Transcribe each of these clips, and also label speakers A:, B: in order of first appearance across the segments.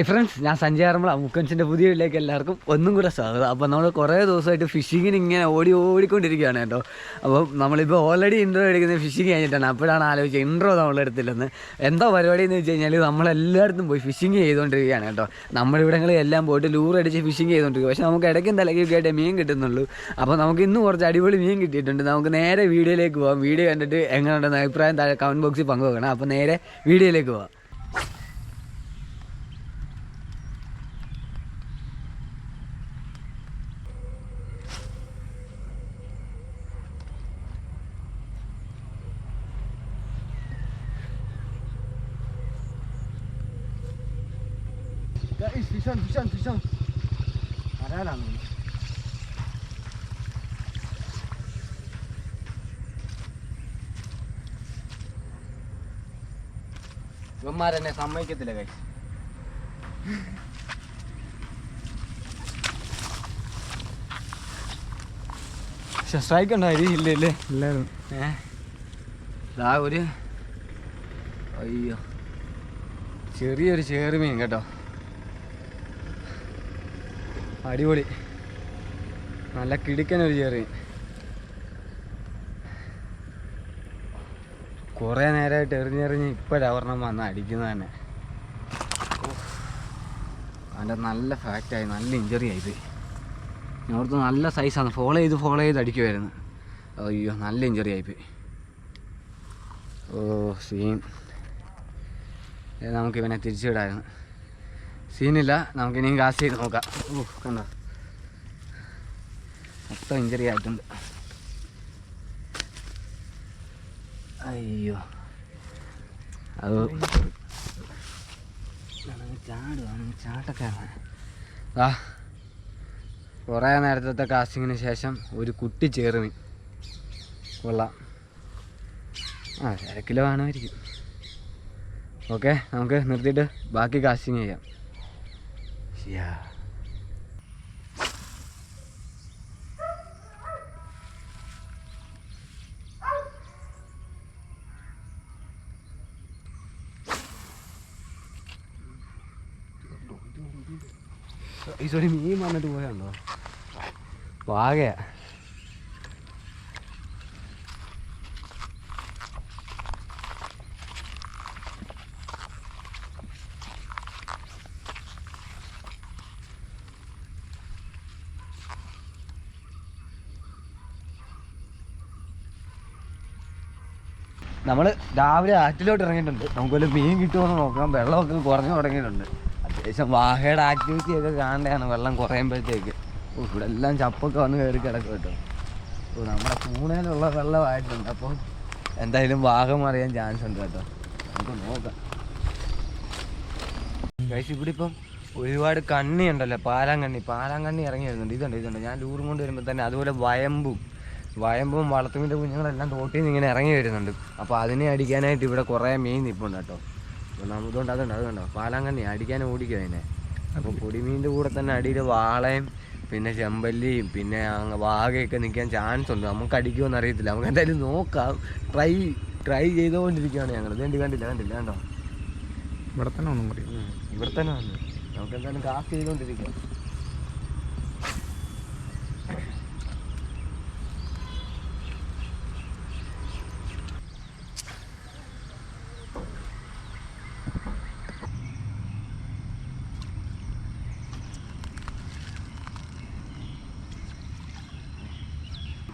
A: Hi friends ഞാൻ സഞ്ജയ് ആറന്മുള മുക്കൻസിന്റെ പുതിയ വീട്ടിലേക്ക് എല്ലാവർക്കും ഒന്നും കൂടെ സ്വാഗതം. അപ്പോൾ നമ്മൾ കുറേ ദിവസമായിട്ട് ഫിഷിങ്ങിന് ഇങ്ങനെ ഓടി ഓടിക്കൊണ്ടിരിക്കുകയാണ് കേട്ടോ. അപ്പോൾ നമ്മളിപ്പോൾ ഓൾറെഡി ഇൻട്രോ എടുക്കുന്നത് ഫിഷിങ് കഴിഞ്ഞിട്ടാണ്. അപ്പോഴാണ് ആലോചിച്ചത് ഇൻട്രോ നമ്മളെടുത്തില്ലെന്ന് എന്താ പരിപാടി എന്ന് വെച്ച് കഴിഞ്ഞാൽ നമ്മളെല്ലായിടത്തും പോയി ഫിഷിങ് ചെയ്തുകൊണ്ടിരിക്കുകയാണ് കേട്ടോ. നമ്മുടെ ഇവിടങ്ങളിൽ എല്ലാം പോയിട്ട് ലൂർ അടിച്ച് ഫിഷിങ് ചെയ്തുകൊണ്ടിരിക്കുക പക്ഷേ നമുക്ക് ഇടയ്ക്കും തലയ്ക്കൊക്കെ ആയിട്ട് മീൻ കിട്ടുന്നുള്ളൂ. അപ്പോൾ നമുക്ക് ഇന്ന് കുറച്ച് അടിപൊളി മീൻ കിട്ടിയിട്ടുണ്ട്. നമുക്ക് നേരെ വീഡിയോയിലേക്ക് പോകാം വീഡിയോ കണ്ടിട്ട് എങ്ങനെയുണ്ടെന്ന് അഭിപ്രായം താഴെ കമന്റ് ബോക്സിൽ പങ്കുവെക്കണം. അപ്പോൾ നേരെ വീഡിയോയിലേക്ക് പോകാം fish on fish on fish on ആരാലാണ് ഇവന്മാരെന്നെ സമ്മതിക്കത്തില്ല കൈ സ്ട്രൈക്ക് ഉണ്ടായി ഇല്ല ഇല്ലേ
B: ഇല്ലായിരുന്നു
A: ഏ ദാ ഒരു അയ്യോ ചെറിയൊരു ചേറുമീൻ കേട്ടോ. അടിപൊളി. നല്ല കിടിക്കൻ ഒരു ചെറിയ കുറേ നേരമായിട്ട് എറിഞ്ഞെറിഞ്ഞ് ഇപ്പോഴാണ് ഒരെണ്ണം വന്ന് അടിക്കുന്നത് തന്നെ. അവന്റെ നല്ല ഫാക്റ്റായി നല്ല ഇഞ്ചറി ആയിപ്പോയി ഞങ്ങൾക്ക് നല്ല സൈസാണ് ഫോളോ ചെയ്ത് ഫോളോ ചെയ്ത് അടിക്കുമായിരുന്നു അയ്യോ നല്ല ഇഞ്ചറി ആയിപ്പോയി ഓ സീൻ നമുക്ക് ഇവനെ തിരിച്ചുവിടായിരുന്നു സീനില്ല. നമുക്ക് ഇനിയും കാസ്റ്റ് ചെയ്ത് നോക്കാം. ഓ കണ്ടോ? മൊത്തം ഇഞ്ചറി ആയിട്ടുണ്ട്. അയ്യോ. അത് ചാടുവാണ് ചാട്ടൊക്കെ ആ കുറേ നേരത്തെ കാസ്റ്റിങ്ങിന് ശേഷം ഒരു കുട്ടി ചേർന്ന്. കൊള്ളാം. ആ അര കിലോ കാണുമായിരിക്കും ഓക്കെ നമുക്ക് നിർത്തിയിട്ട് ബാക്കി കാസ്റ്റിങ് ചെയ്യാം. Yeah. ඉසොරි මී මන්නට ගොයන්නවා වාගේ നമ്മൾ രാവിലെ ആറ്റിലോട്ട് ഇറങ്ങിയിട്ടുണ്ട്. നമുക്കൊരു മീൻ കിട്ടുമെന്ന് നോക്കാം. വെള്ളമൊക്കെ കുറഞ്ഞു തുടങ്ങിയിട്ടുണ്ട്. അത്യാവശ്യം വാഹയുടെ ആക്ടിവിറ്റി ഒക്കെ കാണേണ്ടതാണ് വെള്ളം കുറയുമ്പോഴത്തേക്ക്. ഇവിടെ എല്ലാം ചപ്പൊക്കെ വന്ന് കയറി കിടക്കും കേട്ടോ. ഓ നമ്മുടെ പൂണയിലുള്ള വെള്ളമായിട്ടുണ്ട്. അപ്പോൾ എന്തായാലും വാഹം അറിയാൻ ചാൻസ് ഉണ്ട് കേട്ടോ. നമുക്ക് നോക്കാം. കഴിച്ച് ഇവിടെ ഇപ്പം ഒരുപാട് കണ്ണി ഉണ്ടല്ലോ പാലാങ്കണ്ണി. പാലാങ്കണ്ണി ഇറങ്ങി വരുന്നുണ്ട് ഇതുണ്ട് ഇതുണ്ട്. ഞാൻ ലൂറും കൊണ്ട് വരുമ്പോൾ തന്നെ അതുപോലെ വയമ്പും വയമ്പും വളർത്തുമിന്റെ കുഞ്ഞുങ്ങളെല്ലാം തോട്ടിൽ നിന്ന് ഇങ്ങനെ ഇറങ്ങി വരുന്നുണ്ട്. അപ്പോൾ അതിനെ അടിക്കാനായിട്ട് ഇവിടെ കുറേ മീൻ നിൽപ്പുണ്ട് കേട്ടോ. അപ്പോൾ നമുക്കുണ്ട് അതുണ്ട് അതുണ്ടോ പാലാങ്കണ്ണി അടിക്കാൻ ഓടിക്കും അതിനെ. അപ്പോൾ പൊടിമീന്റെ കൂടെ തന്നെ അടിയിൽ വാളയും പിന്നെ ചെമ്പല്ലിയും പിന്നെ അങ്ങ് വാകയൊക്കെ നിൽക്കാൻ ചാൻസ് ഉണ്ട്. നമുക്ക് അടിക്കുമെന്ന് അറിയത്തില്ല. നമുക്ക് എന്തായാലും നോക്കാം. ട്രൈ ട്രൈ ചെയ്തുകൊണ്ടിരിക്കുകയാണ് ഞങ്ങൾ. ഇതെന്ത് കണ്ടില്ല കണ്ടില്ല കണ്ടോ?
B: ഇവിടെ തന്നെ ഒന്നും പറയും.
A: ഇവിടെ തന്നെ വന്നു. നമുക്ക് എന്തായാലും കാസ്റ്റ്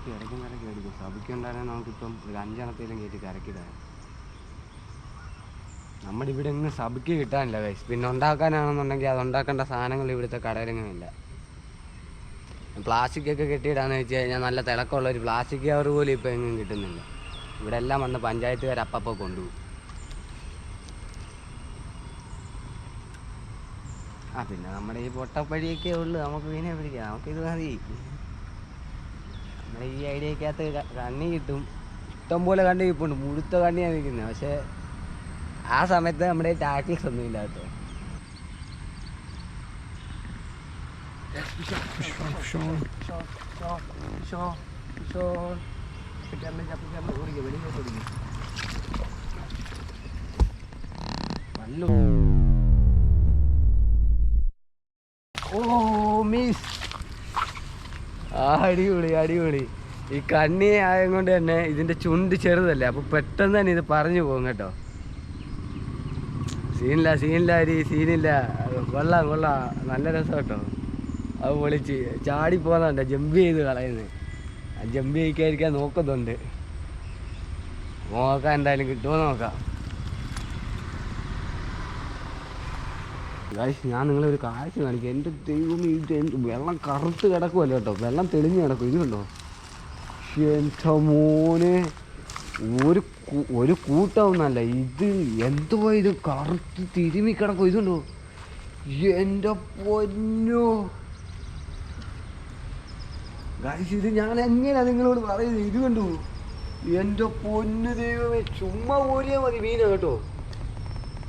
A: ചെയ്തുകൊണ്ടിരിക്കാം ഇടയ്ക്കും കരക്ക് സഭയ്ക്ക് സഭയ്ക്കുണ്ടായിരുന്നെ നമുക്കിപ്പം ഒരു അഞ്ചെണ്ണത്തേലും കയറ്റി കരക്കിടാൻ നമ്മുടെ ഇവിടെ ഇന്ന് സഭയ്ക്ക് കിട്ടാനില്ല കൈസ് പിന്നെ ഉണ്ടാക്കാനാണെന്നുണ്ടെങ്കിൽ അത് ഉണ്ടാക്കേണ്ട സാധനങ്ങൾ ഇവിടുത്തെ പ്ലാസ്റ്റിക് ഒക്കെ കെട്ടിയിടാന്ന് വെച്ച് കഴിഞ്ഞാൽ നല്ല തിളക്കമുള്ള ഒരു പ്ലാസ്റ്റിക് കവർ പോലും ഇപ്പം എങ്ങും കിട്ടുന്നില്ല. ഇവിടെ എല്ലാം വന്ന് പഞ്ചായത്തുകാർ അപ്പപ്പോൾ കൊണ്ടുപോകും. ആ പിന്നെ നമ്മുടെ ഈ പൊട്ടപ്പഴിയൊക്കെ ഉള്ളു. നമുക്ക് മീനെ പിടിക്കാം. നമുക്കിത് മതി. നമ്മുടെ ഈ ഐഡിയക്കകത്ത് ഒക്കെ കണ്ണി കിട്ടും. ഇഷ്ടം പോലെ കണ്ണി കിപ്പുണ്ട് മുഴുത്ത കണ്ണിയാണ് നിൽക്കുന്നത്. പക്ഷേ ആ സമയത്ത് നമ്മുടെ ടാക്കിൾസ് ഒന്നും ഇല്ല കേട്ടോ ഓ മിസ്. അടിപൊളി അടിപൊളി. ഈ കണ്ണി ആയതുകൊണ്ട് തന്നെ ഇതിന്റെ ചുണ്ട് ചെറുതല്ലേ? അപ്പൊ പെട്ടെന്ന് തന്നെ ഇത് പറഞ്ഞു പോകും കേട്ടോ. സീനില്ല സീനില്ല അരി സീനില്ല. കൊള്ളാം കൊള്ളാം. നല്ല രസം കേട്ടോ. അത് പൊളിച്ച് ചാടി പോകുന്നുണ്ട് ജമ്പ് ചെയ്ത് കളയുന്നത് ജമ്പ് ചെയ്യിക്കാതിരിക്കാൻ നോക്കുന്നുണ്ട്. നോക്കാം എന്തായാലും കിട്ടുമോ നോക്കാം. ഗൈസ് ഞാൻ നിങ്ങളെ ഒരു കാഴ്ച കാണിക്കാം. എന്റെ ദൈവം എന്ത് വെള്ളം കറുത്ത് കിടക്കുമല്ലോ കേട്ടോ? വെള്ളം തെളിഞ്ഞ് കിടക്കും. ഇത് കണ്ടോ? എന്റെ മോനെ. ഒരു ഒരു കൂട്ടാവുന്നല്ല ഇത് എന്തോ ഇത് കറുത്ത് തിരുമി കിടക്കും? ഇതുണ്ടോ എന്റെ പൊന്നു. ഗായ്സ് ഇത് ഞാൻ എങ്ങനെയാ നിങ്ങളോട് പറയുന്നത്? ഇത് കണ്ടു? എന്റെ പൊന്നു ദൈവമേ ചുമ്മാ ഓടിയാൽ മതി മീന കേട്ടോ.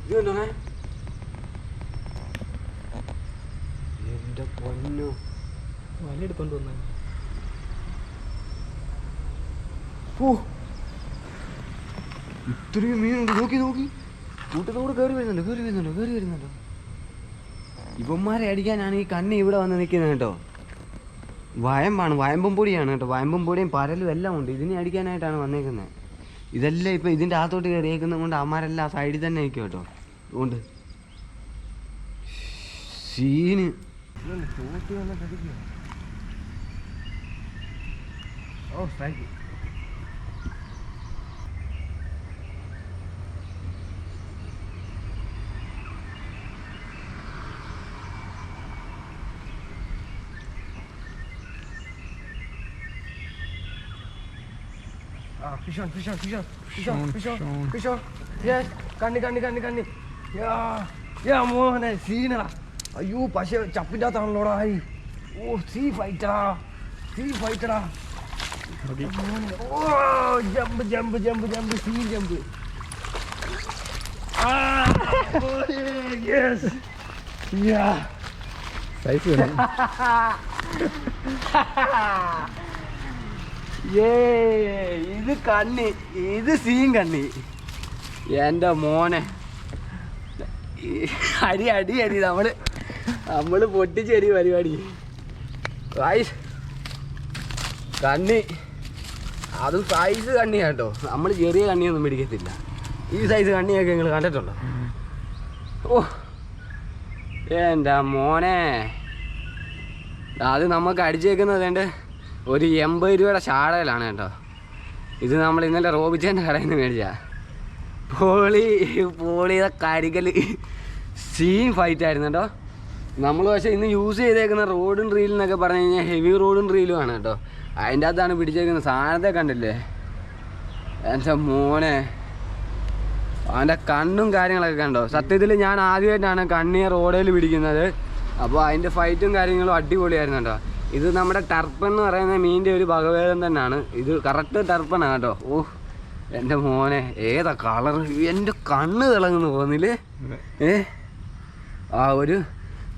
A: ഇത് കണ്ടോണേ എന്റെ പൊന്നു.
B: വല എടുത്തോണ്ട് വന്നേ.
A: ഓ ഇത്രയും മീനുണ്ട്. നോക്കി നോക്കി. കൂട്ടത്തോട് കയറി വരുന്നുണ്ട് കയറി വരുന്നുണ്ട് കയറി വരുന്നുണ്ട്. ഇവന്മാരെ അടിക്കാനാണ് ഈ കണ്ണി ഇവിടെ വന്ന് നിൽക്കുന്നത് കേട്ടോ. വയമ്പാണ് വയമ്പും പൊടിയാണ് കേട്ടോ. വയമ്പും പൊടിയും പരലും എല്ലാം ഉണ്ട്. ഇതിനെ അടിക്കാനായിട്ടാണ് വന്നേക്കുന്നത്. ഇതെല്ലാം ഇപ്പം ഇതിന്റെ അകത്തോട്ട് കയറിയേക്കുന്നത് കൊണ്ട് അവന്മാരെല്ലാം സൈഡിൽ തന്നെ നിൽക്കും കേട്ടോ. അതുകൊണ്ട് സീന് ഓ strike Ah, fish on, fish on, fish on, fish on,
B: Sean,
A: fish on,
B: Sean.
A: fish on. Yes, കണ്ണി കണ്ണി കണ്ണി കണ്ണി യാ യാ മോനെ സീനടാ അയ്യോ പക്ഷേ ചപ്പിന്റെ അകത്താണല്ലോടാ ഓ സീ ഫൈറ്റടാ സീ ഫൈറ്റടാ ഓ jump jump jump jump sea jump ആ യെസ് യാ
B: സൈസ്
A: ഏ ഇത് കണ്ണി ഇത് സീൻ കണ്ണി. എന്റെ മോനെ. അടി അടി അടി നമ്മൾ നമ്മൾ പൊട്ടിച്ചേരി പരിപാടി. ഗായ്സ്, കണ്ണി. അതും സൈസ് കണ്ണി കേട്ടോ നമ്മൾ ചെറിയ കണ്ണിയൊന്നും പിടിക്കത്തില്ല. ഈ സൈസ് കണ്ണിയൊക്കെ നിങ്ങൾ കണ്ടിട്ടുണ്ടോ? ഓ. എന്റെ മോനെ. അത് നമുക്ക് അടിച്ചേക്കുന്നത് എന്റെ ഒരു എൺപത് രൂപയുടെ ഷാടയിലാണ് കേട്ടോ. ഇത് നമ്മൾ ഇന്നലെ റോബിച്ചേന്റെ കടയിൽ നിന്ന് മേടിച്ച. പോളി പോളിയുടെ കരികൽ സീൻ ഫൈറ്റ് ആയിരുന്നു കേട്ടോ നമ്മൾ പക്ഷേ ഇന്ന് യൂസ് ചെയ്തേക്കുന്ന റോഡും റീലും എന്നൊക്കെ പറഞ്ഞു കഴിഞ്ഞാൽ ഹെവി റോഡും റീലും ആണ് കേട്ടോ അതിന്റെ അകത്താണ് പിടിച്ചേക്കുന്നത്. സാധനത്തെ കണ്ടില്ലേ? എന്റെ മോനെ. അവന്റെ കണ്ണും കാര്യങ്ങളൊക്കെ കണ്ടോ? സത്യത്തിൽ ഞാൻ ആദ്യമായിട്ടാണ് കണ്ണിയെ റോഡിൽ പിടിക്കുന്നത്. അപ്പോൾ അതിന്റെ ഫൈറ്റും കാര്യങ്ങളും അടിപൊളിയായിരുന്നു കേട്ടോ ഇത് നമ്മുടെ ടർപ്പൻ എന്ന് പറയുന്ന മീനിന്റെ ഒരു ഭഗവേദം തന്നെയാണ്. ഇത് കറക്റ്റ് ടർപ്പനാണ് കേട്ടോ ഓ എന്റെ മോനെ. ഏതാ കളർ എന്റെ കണ്ണ് തിളങ്ങുന്നു പോകുന്നില്ലേ ഏ? ആ ഒരു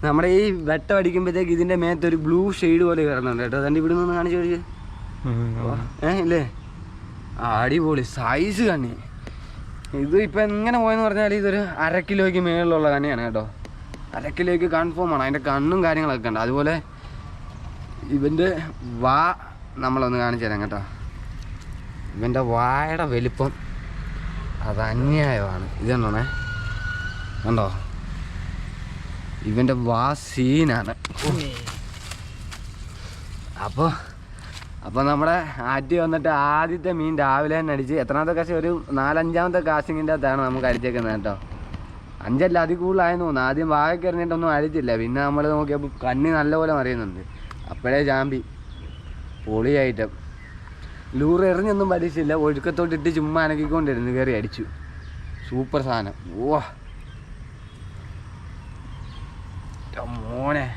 A: നമ്മുടെ ഈ വെട്ടം അടിക്കുമ്പോഴത്തേക്ക് ഇതിന്റെ മേത്ത് ഒരു ബ്ലൂ ഷെയ്ഡ് പോലെ കയറുന്നുണ്ട് കേട്ടോ. തന്റെ ഇവിടെ നിന്ന് കാണിച്ചു ചോദിച്ചു? ഏ ഇല്ലേ? അടിപൊളി. സൈസ് കണ്ണി. ഇത് ഇപ്പം എങ്ങനെ പോയെന്ന് പറഞ്ഞാൽ ഇതൊരു അര കിലോയ്ക്ക് മേളിലുള്ള കണ്ണിയാണ് കേട്ടോ. അര കിലോയ്ക്ക് കൺഫേം ആണ്. അതിന്റെ കണ്ണും കാര്യങ്ങളൊക്കെ ഉണ്ട്. അതുപോലെ ഇവന്റെ വാ നമ്മളൊന്ന് കാണിച്ചു തരാം കേട്ടോ. ഇവന്റെ വായുടെ വലിപ്പം അത് അന്യായമാണ്. ഇത് കണ്ടോണേ? കണ്ടോ? ഇവന്റെ വാ സീനാണ്. അപ്പോൾ അപ്പോൾ നമ്മുടെ ആറ്റി വന്നിട്ട് ആദ്യത്തെ മീൻ രാവിലെ തന്നെ അടിച്ച് എത്രാമത്തെ കാശ്? ഒരു നാലഞ്ചാമത്തെ കാശിങ്ങിന്റെ അകത്താണ് നമുക്ക് അടിച്ചേക്കുന്നത് കേട്ടോ. അഞ്ചല്ല അതി കൂടുതലായെന്ന് തോന്നുന്നു. ആദ്യം വാഴയ്ക്ക് എറിഞ്ഞിട്ടൊന്നും അടിച്ചില്ല. പിന്നെ നമ്മൾ നോക്കിയപ്പോൾ കണ്ണി നല്ലപോലെ മറിയുന്നുണ്ട്. അപ്പോഴേ ചാമ്പി പൊളി ഐറ്റം ലൂർ എറിഞ്ഞൊന്നും പഠിച്ചില്ല ഒഴുക്കത്തോട്ടിട്ട് ചുമ്മാ അനക്കിക്കൊണ്ടിരുന്നു കയറി അടിച്ചു. സൂപ്പർ സാധനം. ഓ മോനെ.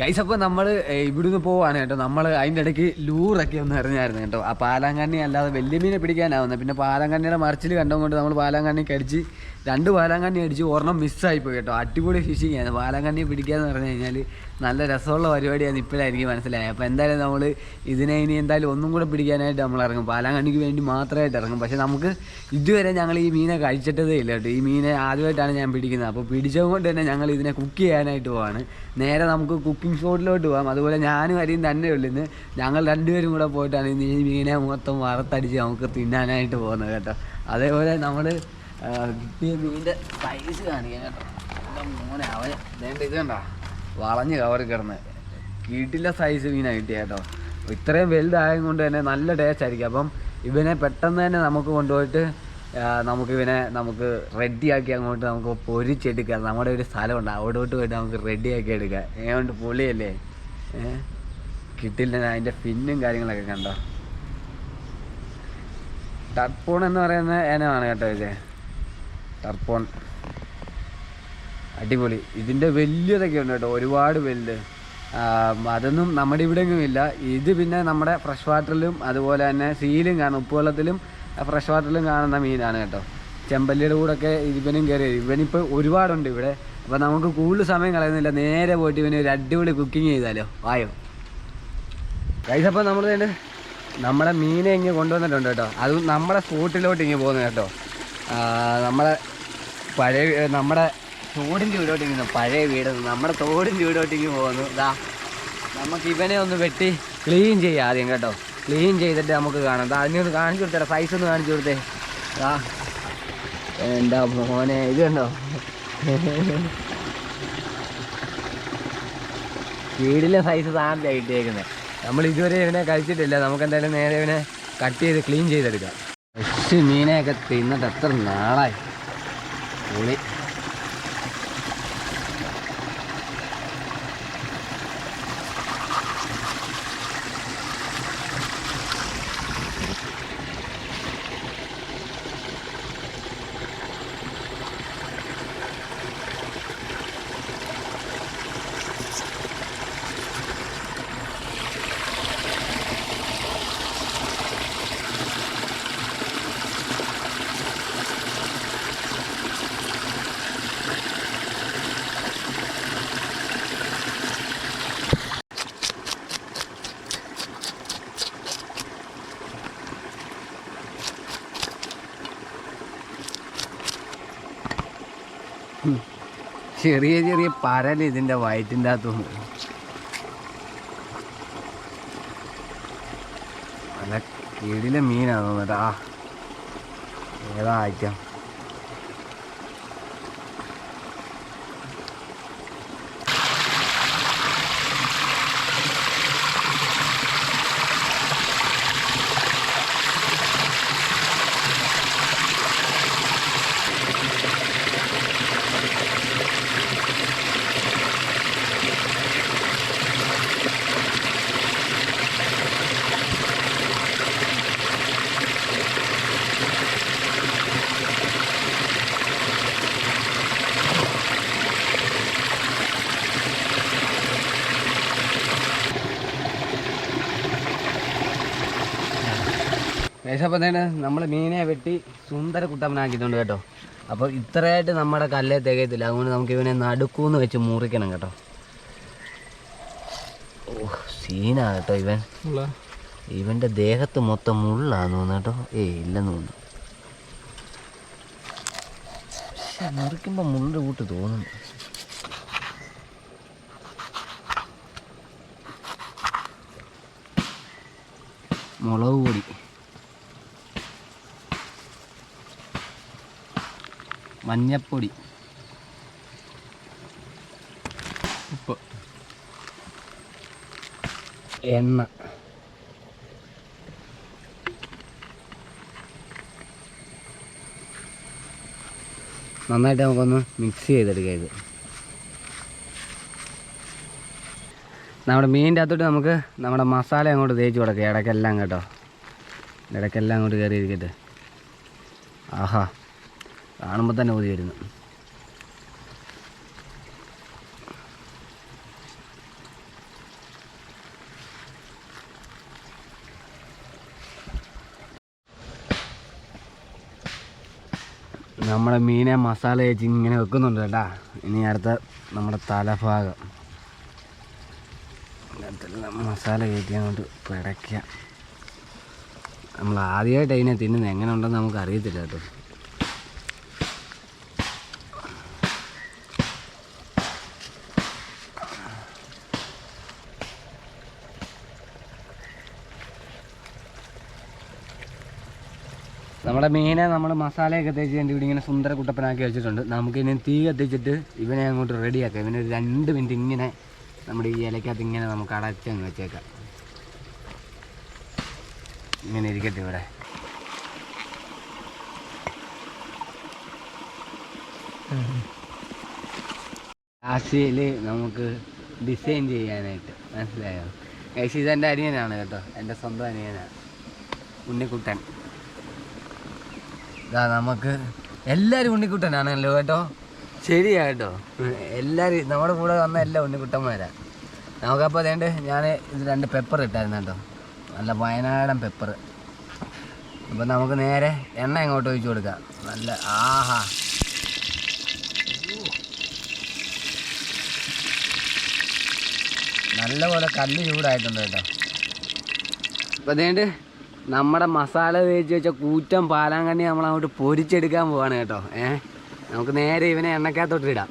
A: ഗൈസ് അപ്പോൾ നമ്മൾ ഇവിടുന്ന് പോവാണ് കേട്ടോ. നമ്മൾ അതിന്റെ ഇടയ്ക്ക് ലൂറൊക്കെ ഒന്ന് എറിഞ്ഞായിരുന്നു കേട്ടോ. ആ പാലാങ്കണ്ണി അല്ലാതെ വലിയ മീനെ പിടിക്കാനാവുന്നത് പിന്നെ പാലാങ്കണ്ണിയുടെ മറിച്ചിൽ കണ്ടുകൊണ്ട് നമ്മൾ പാലാങ്കണ്ണി അടിച്ച് രണ്ട് വാലാങ്കണ്ണി അടിച്ച് ഒരെണ്ണം മിസ്സായി പോയി കേട്ടോ. അടിപൊളി ഫിഷിംഗ് ആണ് വാലാങ്കണ്ണിയെ പിടിക്കാന്ന് പറഞ്ഞു കഴിഞ്ഞാൽ നല്ല രസമുള്ള പരിപാടിയാണ് ഇപ്പോഴായിരിക്കും മനസ്സിലായത്. അപ്പോൾ എന്തായാലും നമ്മൾ ഇതിനെ ഇനി എന്തായാലും ഒന്നും കൂടെ പിടിക്കാനായിട്ട് നമ്മൾ ഇറങ്ങും. പാലാങ്കണ്ണിക്ക് വേണ്ടി മാത്രമായിട്ട് ഇറങ്ങും. പക്ഷേ നമുക്ക് ഇതുവരെ ഞങ്ങൾ ഈ മീനെ കഴിച്ചിട്ടതേ ഇല്ല കേട്ടോ. ഈ മീനെ ആദ്യമായിട്ടാണ് ഞാൻ പിടിക്കുന്നത്. അപ്പോൾ പിടിച്ചത് കൊണ്ട് തന്നെ ഞങ്ങൾ ഇതിനെ കുക്ക് ചെയ്യാനായിട്ട് പോവാണ്. നേരെ നമുക്ക് കുക്കിംഗ് സ്പോട്ടിലോട്ട് പോകാം അതുപോലെ ഞാനും അരിയും തന്നെ ഉള്ളു ഇന്ന്. ഞങ്ങൾ രണ്ടുപേരും കൂടെ പോയിട്ടാണ് ഈ മീനെ മൊത്തം വറുത്തടിച്ച് നമുക്ക് തിന്നാനായിട്ട് പോകുന്നത് കേട്ടോ. അതേപോലെ നമ്മൾ മീനിന്റെ സൈസ് കാണിക്കാൻ കേട്ടോ. മോനെ അവൻ വേണ്ട ഇത് കണ്ടോ വളഞ്ഞ് കവറി കിടന്ന്. കിട്ടില്ല സൈസ് മീനാണ് കിട്ടിയ കേട്ടോ. ഇത്രയും വലുതായത് കൊണ്ട് തന്നെ നല്ല ടേസ്റ്റ് ആയിരിക്കും. അപ്പം ഇവനെ പെട്ടെന്ന് തന്നെ നമുക്ക് കൊണ്ടുപോയിട്ട് നമുക്ക് ഇവനെ നമുക്ക് റെഡിയാക്കി അങ്ങോട്ട് നമുക്ക് പൊരിച്ചെടുക്കാം. നമ്മുടെ ഒരു സ്ഥലമുണ്ട്. അവിടോട്ട് പോയിട്ട് നമുക്ക് റെഡിയാക്കി എടുക്കാം. ഏതുകൊണ്ട് പൊളിയല്ലേ? കിട്ടില്ല അതിന്റെ പിന്നും കാര്യങ്ങളൊക്കെ കണ്ടോ? ടപ്പൂൺ എന്ന് പറയുന്ന ഇനമാണ് കേട്ടോ ഇത്. ടർപ്പോൺ അടിപൊളി. ഇതിന്റെ വലിയതൊക്കെ ഉണ്ട് കേട്ടോ. ഒരുപാട് വലുത്. അതൊന്നും നമ്മുടെ ഇവിടെയെങ്കിലും ഇല്ല. ഇത് പിന്നെ നമ്മുടെ ഫ്രഷ് വാട്ടറിലും അതുപോലെ തന്നെ സീലും കാണും. ഉപ്പുവെള്ളത്തിലും ഫ്രഷ് വാട്ടറിലും കാണുന്ന മീനാണ് കേട്ടോ. ചെമ്പല്ലിയുടെ ഒക്കെ ഇവനും കയറി. ഇവനിപ്പോൾ ഒരുപാടുണ്ട് ഇവിടെ. അപ്പോൾ നമുക്ക് കൂടുതൽ സമയം കളയുന്നില്ല. നേരെ പോയിട്ട് ഇവന് ഒരു അടിപൊളി കുക്കിംഗ് ചെയ്താലോ. വായോ. കഴിച്ചപ്പോൾ നമ്മൾ തന്നെ നമ്മുടെ മീനെ ഇങ്ങനെ കൊണ്ടുവന്നിട്ടുണ്ട് കേട്ടോ. അതും നമ്മുടെ സ്പോട്ടിലോട്ട് ഇങ്ങനെ പോകുന്നു കേട്ടോ. നമ്മളെ പഴയ നമ്മുടെ തോടിന്റെ വീടോട്ട് ഇങ്ങനെ പഴയ വീട് നമ്മുടെ തോടിന്റെ വീടോട്ട് പോകുന്നു. ഇതാ നമുക്ക് ഇവനെ ഒന്ന് വെട്ടി ക്ലീൻ ചെയ്യാം ആദ്യം കേട്ടോ. ക്ലീൻ ചെയ്തിട്ട് നമുക്ക് കാണാം. അതിനെ ഒന്ന് കാണിച്ചു കൊടുത്തേ സൈസ് ഒന്ന് കാണിച്ചു കൊടുത്തേ. ആ എന്താ മോനെ ഇത് കണ്ടോ? വീടിലെ സൈസ് സാധനം കിട്ടിയേക്കുന്നത് നമ്മൾ ഇതുവരെ ഇവനെ കഴിച്ചിട്ടില്ല. നമുക്ക് എന്തായാലും നേരെ ഇവനെ കട്ട് ചെയ്ത് ക്ലീൻ ചെയ്തെടുക്കാം. ഫ്രഷ് മീനെയൊക്കെ തിന്നിട്ട് എത്ര നാളായി. പൊളി ചെറിയ ചെറിയ പരൽ ഇതിന്റെ വയറ്റിന്റെ അകത്തുനിന്ന് നല്ല കീഴിലെ മീനാണ് ആ ഏതാ ഐറ്റം അപ്പോൾ തന്നെ നമ്മൾ മീനെ വെട്ടി സുന്ദര കുട്ടമ്മനാക്കിയിട്ടുണ്ട് കേട്ടോ. അപ്പോൾ ഇത്രയായിട്ട് നമ്മുടെ കല്ലേ തികയത്തില്ല. അതുകൊണ്ട് നമുക്ക് ഇവനെ നടുക്കൂന്ന് വെച്ച് മുറിക്കണം കേട്ടോ. ഓ സീനാ കേട്ടോ ഇവൻ. ഇവന്റെ ദേഹത്ത് മൊത്തം മുള്ളാന്ന് തോന്നുന്നു കേട്ടോ. ഏയ് ഇല്ലെന്ന് തോന്നുന്നു. പക്ഷെ മുറിക്കുമ്പോൾ മുള്ളിന്റെ കൂട്ട് തോന്നുന്നു. മുളക് പൊടി. മഞ്ഞപ്പൊടി.
B: ഉപ്പ്.
A: എണ്ണ. നന്നായിട്ട് നമുക്കൊന്ന് മിക്സ് ചെയ്തെടുക്കുക ഇത്. നമ്മുടെ മീനിന്റെ അകത്തോട്ട് നമുക്ക് നമ്മുടെ മസാല അങ്ങോട്ട് തേച്ച് കൊടുക്കുക ഇടയ്ക്കെല്ലാം കേട്ടോ. ഇടയ്ക്കെല്ലാം അങ്ങോട്ട് കയറി ഇരിക്കട്ടെ ആഹാ. കാണുമ്പോൾ തന്നെ ഊതി വരുന്നു. നമ്മുടെ മീനെ മസാല ചേച്ചി ഇങ്ങനെ വെക്കുന്നുണ്ട് കേട്ടാ. ഇനി അടുത്ത നമ്മുടെ തലഭാഗം. മസാല കയറ്റി അങ്ങോട്ട് പിടയ്ക്കുക. നമ്മൾ ആദ്യമായിട്ട് അതിനെ തിന്നുന്നത്. എങ്ങനെ ഉണ്ടെന്ന് നമുക്ക് അറിയത്തില്ല കേട്ടോ. നമ്മുടെ മീനെ നമ്മൾ മസാലയൊക്കെ തേച്ച് എന്റെ ഇവിടെ ഇങ്ങനെ സുന്ദര കുട്ടപ്പനാക്കി വെച്ചിട്ടുണ്ട്. നമുക്ക് ഇനി തീ കത്തിച്ചിട്ട് ഇവനെ അങ്ങോട്ട് റെഡിയാക്കാം ഇവനെ രണ്ട് മിനിറ്റ് ഇങ്ങനെ നമ്മുടെ ഈ ഇലക്കകത്ത് ഇങ്ങനെ നമുക്ക് അടച്ചങ്ങ് വെച്ചേക്കാം. ഇങ്ങനെ ഇരിക്കട്ടെ ഇവിടെ. ആശയിൽ നമുക്ക് ഡിസൈൻ ചെയ്യാനായിട്ട്. മനസ്സിലായോ? ഗൈസ് ഇതെന്റെ അനിയനാണ് കേട്ടോ. എന്റെ സ്വന്തം അനിയനാണ്. ഉണ്ണിക്കുട്ടൻ. ഇതാ നമുക്ക് എല്ലാവരും ഉണ്ണിക്കുട്ടനാണല്ലോ കേട്ടോ ശരിയാ കേട്ടോ. എല്ലാരും നമ്മുടെ കൂടെ വന്ന എല്ലാ ഉണ്ണിക്കുട്ടന്മാരാ. നമുക്കപ്പോൾ അതേണ്ട് ഞാൻ ഇത് രണ്ട് പെപ്പർ ഇട്ടായിരുന്നു കേട്ടോ. നല്ല വയനാടൻ പെപ്പർ അപ്പം നമുക്ക് നേരെ എണ്ണ എങ്ങോട്ട് ഒഴിച്ചു കൊടുക്കാം. നല്ല ആഹാ. നല്ലപോലെ കല്ല് ചൂടായിട്ടുണ്ട് കേട്ടോ. അപ്പം അതേണ്ട് നമ്മുടെ മസാല തേച്ച് വെച്ച കൂറ്റം പാലാങ്കണ്ണി നമ്മൾ അങ്ങോട്ട് പൊരിച്ചെടുക്കാൻ പോവാണ് കേട്ടോ. ഏ? നമുക്ക് നേരെ ഇവനെ എണ്ണക്കകത്തോട്ട് ഇടാം.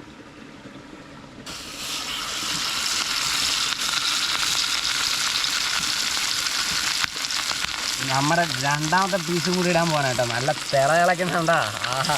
A: നമ്മുടെ രണ്ടാമത്തെ പീസും കൂടി ഇടാൻ പോവാണ് കേട്ടോ. നല്ല തിറകളൊക്കെ ഉണ്ടാ ആഹാ.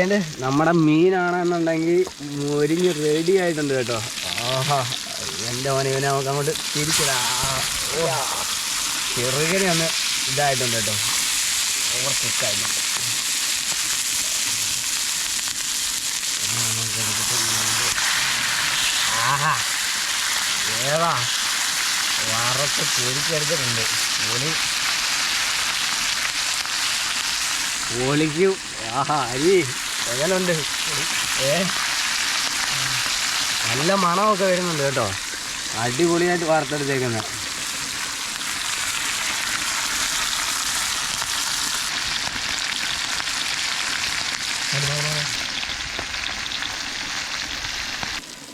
A: കഴിച്ചേണ്ട നമ്മുടെ മീനാണെന്നുണ്ടെങ്കിൽ മൊരിഞ്ഞ് റെഡി ആയിട്ടുണ്ട് കേട്ടോ. ആഹാ എന്റെ മോനെ ഇവനെ നമുക്ക് അങ്ങോട്ട് തിരിച്ചിടാ. ചെറുകനെ ഒന്ന് ഇതായിട്ടുണ്ട് കേട്ടോ. ഓവർ കുക്കായിട്ടുണ്ട് ആഹാ ഏതാ? വറുത്ത് പൊരിച്ചെടുത്തിട്ടുണ്ട്. പൊളി പൊളിക്കും. ആഹാ അരി. എങ്ങനുണ്ട്? ഏ? നല്ല മണമൊക്കെ വരുന്നുണ്ട് കേട്ടോ. അടിപൊളിയായിട്ട് വാർത്തെടുത്തേക്കുന്ന.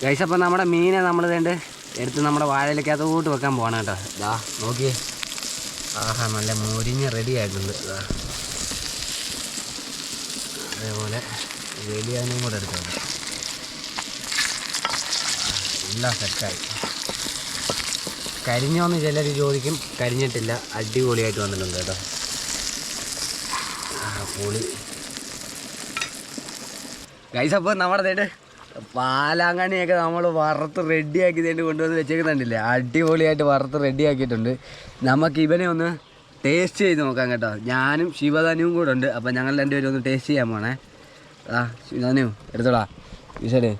A: കഴിച്ചപ്പം നമ്മുടെ മീനെ നമ്മൾ വേണ്ട എടുത്ത് നമ്മുടെ വാഴയിലേക്കകത്തോട്ട് വെക്കാൻ പോകണം കേട്ടോ. ഇതാ നോക്കിയേ. ആഹാ നല്ല മുരിഞ്ഞ് റെഡി ആയിട്ടുണ്ട്. അതേപോലെ വലിയാനും കൂടെ എടുത്തോണ്ട് എല്ലാം സെറ്റായി. കരിഞ്ഞോന്ന് ചിലർ ചോദിക്കും കരിഞ്ഞിട്ടില്ല അടിപൊളിയായിട്ട് വന്നിട്ടുണ്ട് കേട്ടോ. പൊളി. ഗൈസ് അപ്പോൾ നമ്മുടെ തേട്ട് പാലാങ്കണിയൊക്കെ നമ്മൾ വറുത്ത് റെഡിയാക്കി തേണ്ടി കൊണ്ടുവന്ന് വെച്ചേക്കുന്നുണ്ടല്ലേ? അടിപൊളിയായിട്ട് വറുത്ത് റെഡിയാക്കിയിട്ടുണ്ട്. നമുക്ക് ഇവനെ ഒന്ന് ടേസ്റ്റ് ചെയ്ത് നോക്കാം കേട്ടോ. ഞാനും ശിവധനുവും കൂടെ ഉണ്ട്. അപ്പോൾ ഞങ്ങൾ രണ്ടുപേരും ഒന്ന് ടേസ്റ്റ് ചെയ്യാൻ പോണേ. ആ ശിവധാന്യവും എടുത്തോടാ. ഈശോടെ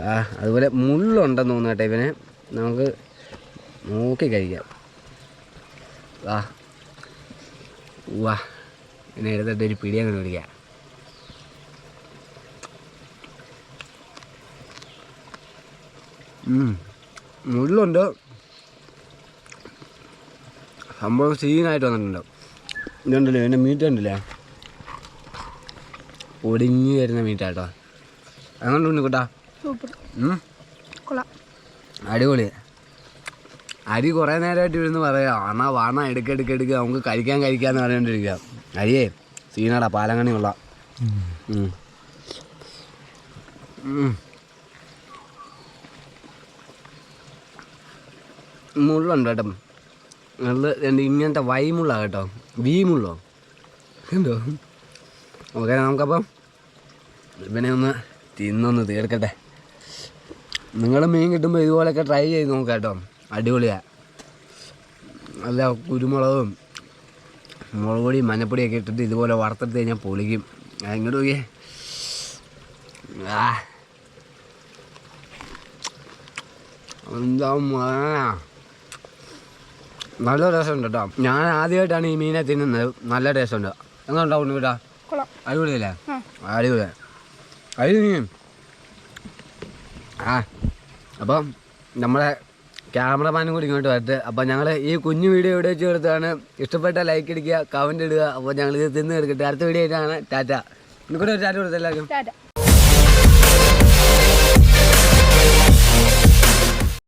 A: ആ അതുപോലെ മുള്ളുണ്ടെന്ന് തോന്നുന്നു ഇവനെ. നമുക്ക് നോക്കി കഴിക്കാം. വാ. വാ ഇനി എടുത്തിട്ട് ഒരു പിടി അങ്ങനെ പിടിക്കാം. മുള്ളുണ്ട്. സംഭവം സീനായിട്ട് വന്നിട്ടുണ്ട്. ഇതുണ്ടല്ലോ എന്റെ മീറ്റ് ഉണ്ടല്ലേ? ഒടിഞ്ഞു വരുന്ന മീറ്റാട്ടോ. അങ്ങനെ ഉണ്ട് കൂട്ടാ?
C: സൂപ്പർ.
A: ഉം.
C: കൊള്ളാം.
A: അടിപൊളി. അരി കുറേ നേരമായിട്ട് ഇരുന്ന് പറയാം അണ വാണ എടുക്ക എടുക്ക എടുക്കുക നമുക്ക് കഴിക്കാൻ കഴിക്കാന്ന് പറഞ്ഞുകൊണ്ടിരിക്കുക അരിയേ സീനാടാ പാലങ്ങണി ഉള്ള. മുള്ളുണ്ട് കേട്ടോ. നല്ല രണ്ട് ഇങ്ങനത്തെ വൈമുള്ള കേട്ടോ. വീമുള്ളോ എന്തോ? ഓക്കെ നമുക്കപ്പം ഇവനെ ഒന്ന് തിന്നൊന്ന് തീർക്കട്ടെ. നിങ്ങൾ മീൻ കിട്ടുമ്പോൾ ഇതുപോലെയൊക്കെ ട്രൈ ചെയ്ത് നോക്കാം കേട്ടോ. അടിപൊളിയാണ് നല്ല കുരുമുളകും മുളക് പൊടിയും മഞ്ഞപ്പൊടിയൊക്കെ ഇട്ടിട്ട് ഇതുപോലെ വറുത്തെടുത്ത് കഴിഞ്ഞാൽ പൊളിക്കും. ഇങ്ങോട്ട് നോക്കിയേ. എന്താ. നല്ല രസമുണ്ട് കേട്ടോ. ഞാൻ ആദ്യമായിട്ടാണ് ഈ മീനെ തിന്നുന്നത്. നല്ല ടേസ്റ്റ് ഉണ്ട്. എന്താ ഉണ്ടാവും
C: കൊള്ളാം
A: അടിപൊളിയല്ലേ? അടി ആ അപ്പം നമ്മളെ ക്യാമറമാനും കൂടി ഇങ്ങോട്ട് വരട്ടെ. അപ്പം ഞങ്ങൾ ഈ കുഞ്ഞു വീഡിയോ ഇവിടെ വെച്ച് കൊടുത്താണ് ഇഷ്ടപ്പെട്ട ലൈക്ക് അടിക്കുക കമന്റ് ഇടുക. അപ്പോൾ ഞങ്ങൾ ഇത് തിന്ന് എടുക്കട്ടെ. അടുത്ത വീഡിയോ ആയിട്ടാണ്. ടാറ്റ. ഇന്നിക്കൂടെ ഒരു ടാറ്റ കൊടുത്തെല്ലാവർക്കും
C: ടാറ്റ.